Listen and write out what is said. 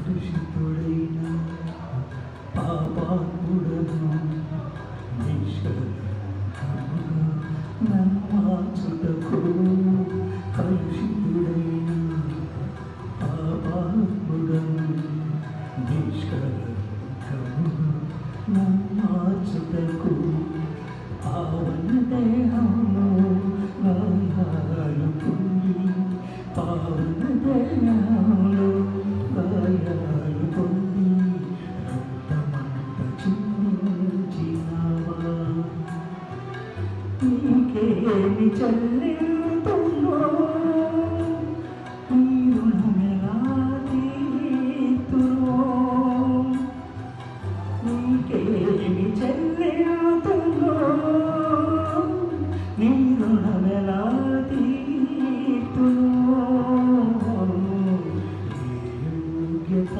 కలుషితుడైన పాపాత్ముడను నిష్కలంకముగా నమ్మాచుటకు కలుషితుడైన పాపాత్ముడను నిష్కలంకముగా ఇంకేమి చెల్లింతుందో నీరును ఎలా తీరుతుందో నీకేమి చెల్లింతుందో నీరును ఎలా తీరుతుందో యోగ్యత